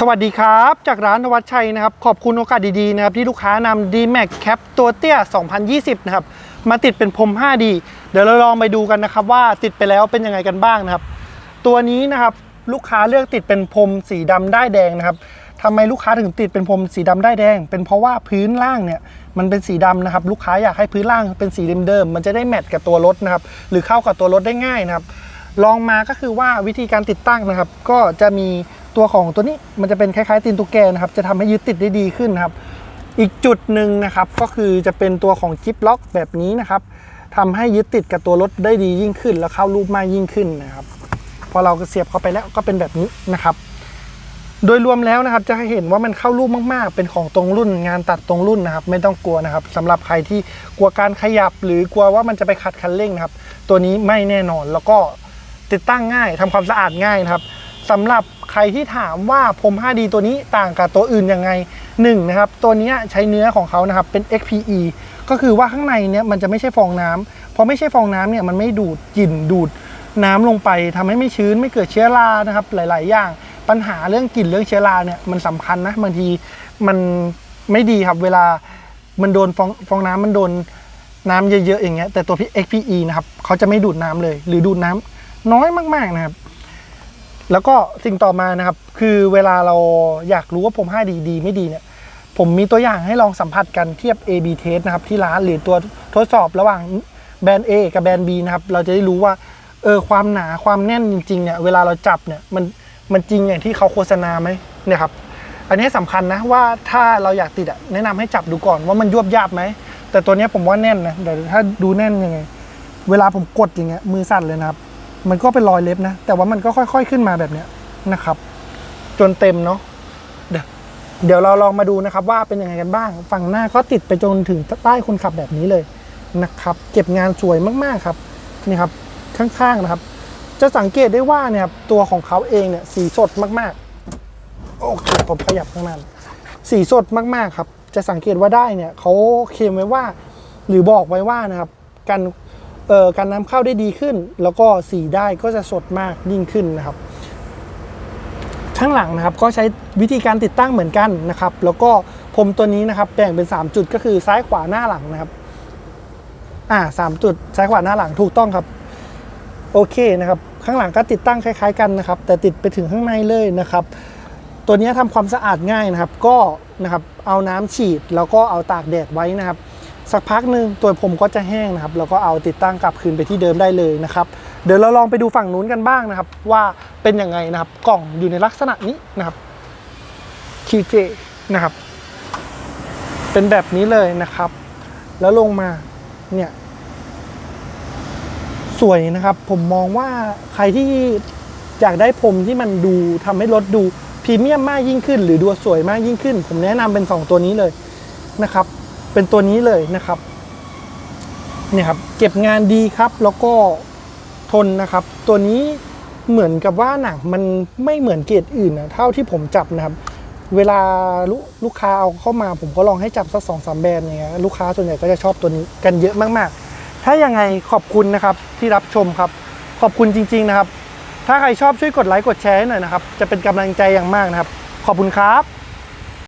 สวัสดีครับ จากร้านนวัดชัยนะครับ ขอบคุณโอกาสดีๆนะครับที่ลูกค้านำ D-Max Cap ตัวเตี้ย 2020 นะครับ มาติดเป็นพรม 5D เดี๋ยวเราลองไปดูกันนะครับ ว่าติดไปแล้วเป็นยังไงกันบ้างนะครับ ตัวนี้นะครับลูกค้าเลือกติดเป็นพรมสีดำได้ายแดงนะครับทำไมลูกค้าถึงติดเป็นพรมสีดำได้ายแดง เป็นเพราะว่าพื้นล่างเนี่ยมันเป็นสีดำนะครับ ลูกค้าอยากให้พื้นล่างเป็นสีเดิมๆมันจะได้แมทกับตัวรถนะครับหรือเข้ากับตัวรถได้ง่ายนะครับลองมาก็คือว่าวิธีการติดตั้งนะครับ ก็จะมี ตัวของตัวนี้มันจะเป็นคล้ายๆตีนตุ๊กแกนะครับจะทำให้ยึดติดได้ดีขึ้นนครับอีกจุดหนึ่งนะครับก็คือจะเป็นตัวของจิ๊บล็อกแบบนี้นะครับทำให้ยึดติดกับตัวรถได้ดียิ่งขึ้น แล้วเข้ารูปมากยิ่งขึ้นนะครับพอเราเสียบเข้าไปแล้วก็เป็นแบบนี้นะครับ โดยรวมแล้วนะครับจะให้เห็นว่ามันเข้ารูปมากๆ เป็นของตรงรุ่นงานตัดตรงรุ่นนะครับ ไม่ต้องกลัวนะครับสำหรับใครที่กลัวการขยับ หรือกลัวว่ามันจะไปขัดคันเร่งนะครับ ตัวนี้ไม่แน่นอนแล้วก็ติดตั้งง่ายทำความสะอาดง่ายนะครับ สำหรับใครที่ถามว่าพรม 5D ตัวนี้ต่างกับตัวอื่นยังไงหนึ่งนะครับตัวนี้ใช้เนื้อของเขานะครับเป็น XPE ก็คือว่าข้างในเนี่ยมันจะไม่ใช่ฟองน้ำพอไม่ใช่ฟองน้ำเนี่ยมันไม่ดูดกลิ่นดูดน้ำลงไปทำให้ไม่ชื้นไม่เกิดเชื้อรานะครับหลาย ๆ อย่าง ปัญหาเรื่องกลิ่นเรื่องเชื้อราเนี่ยมันสำคัญนะบางทีมันไม่ดีครับเวลามันโดนฟองฟองน้ำมันโดนน้ำเยอะ ๆ อย่างเงี้ยแต่ตัวพี่ XPE นะครับเขาจะไม่ดูดน้ำเลย หรือดูดน้ำน้อยมาก ๆ นะครับ แล้วก็สิ่งต่อมานะครับ คือเวลาเราอยากรู้ว่าผม 5D ดีไม่ดีเนี่ยผมมีตัวอย่างให้ลองสัมผัสกันเทียบ A/B test นะครับ ที่ร้านหรือตัวทดสอบระหว่างแบรนด์ A กับแบรนด์ B นะครับ เราจะได้รู้ว่าเออความหนาความแน่นจริงๆเนี่ยเวลาเราจับเนี่ยมันมันจริงอย่างที่เขาโฆษณาไหมเนี่ยครับอันนี้สำคัญนะว่าถ้าเราอยากติดอะแนะนำให้จับดูก่อนว่ามันยวบยาบไหมแต่ตัวนี้ผมว่าแน่นนะเดี๋ยวถ้าดูแน่นยังไง เวลาผมกดอย่างเงี้ยมือสั่นเลยนะครับ มันก็เป็นรอยเล็บนะ แต่ว่ามันก็ค่อยๆขึ้นมาแบบเนี้ยนะครับ จนเต็มเนาะเดี๋ยวเราลองมาดูนะครับว่าเป็นยังไงกันบ้าง ฝั่งหน้าก็ติดไปจนถึงใต้คนขับแบบนี้เลยนะครับ เก็บงานสวยมากๆครับนี่ครับข้างๆนะครับ จะสังเกตได้ว่าเนี่ยครับตัวของเขาเองเนี่ยสีสดมากๆโอเคผมขยับข้างหน้าสีสดมากๆครับ จะสังเกตว่าได้เนี่ยเขาเคลมไว้ว่า หรือบอกไว้ว่านะครับการเอ่อ การนำเข้าได้ดีขึ้น แล้วก็สีได้ก็จะสดมากยิ่งขึ้นนะครับ ข้างหลังนะครับก็ใช้วิธีการติดตั้งเหมือนกันนะครับ แล้วก็พรมตัวนี้นะครับแบ่งเป็น 3 จุดก็คือซ้ายขวาหน้าหลังนะครับอ่าสามจุดซ้ายขวาหน้าหลังถูกต้องครับโอเคนะครับ ข้างหลังก็ติดตั้งคล้ายๆกันนะครับ แต่ติดไปถึงข้างในเลยนะครับ ตัวนี้ทำความสะอาดง่ายนะครับ ก็นะครับเอาน้ำฉีดแล้วก็เอาตากแดดไว้นะครับ สักพักหนึ่งตัวผมก็จะแห้งนะครับแล้วก็เอาติดตั้งกลับคืนไปที่เดิมได้เลยนะครับเดี๋ยวเราลองไปดูฝั่งนู้นกันบ้างนะครับ ว่าเป็นยังไงนะครับ กล่องอยู่ในลักษณะนี้นะครับคีเจนะครับ เป็นแบบนี้เลยนะครับ แล้วลงมาเนี่ยสวยนะครับ ผมมองว่าใครที่อยากได้ผมที่มันดูทำให้รถดูพรีเมียมมากยิ่งขึ้น หรือดูสวยมากยิ่งขึ้น ผมแนะนำเป็น 2 ตัวนี้เลยนะครับ เป็นตัวนี้เลยนะครับเนี่ยครับเก็บงานดีครับแล้วก็ทนนะครับ ตัวนี้เหมือนกับว่าหนังมันไม่เหมือนเกรดอื่นนะเท่าที่ผมจับนะครับ เวลาลลูกค้าเอาเข้ามา ผมก็ลองให้จับสักสองสามแบรนด์อย่างเงี้ยลูกค้าส่วนใหญ่ก็จะชอบตัวนี้กันเยอะมากๆ ถ้ายังไงขอบคุณนะครับที่รับชมครับ ขอบคุณจริง ๆนะครับ ถ้าใครชอบช่วยกดไลค์กดแชร์ให้หน่อยนะครับ จะเป็นกำลังใจอย่างมากนะครับ ขอบคุณครับ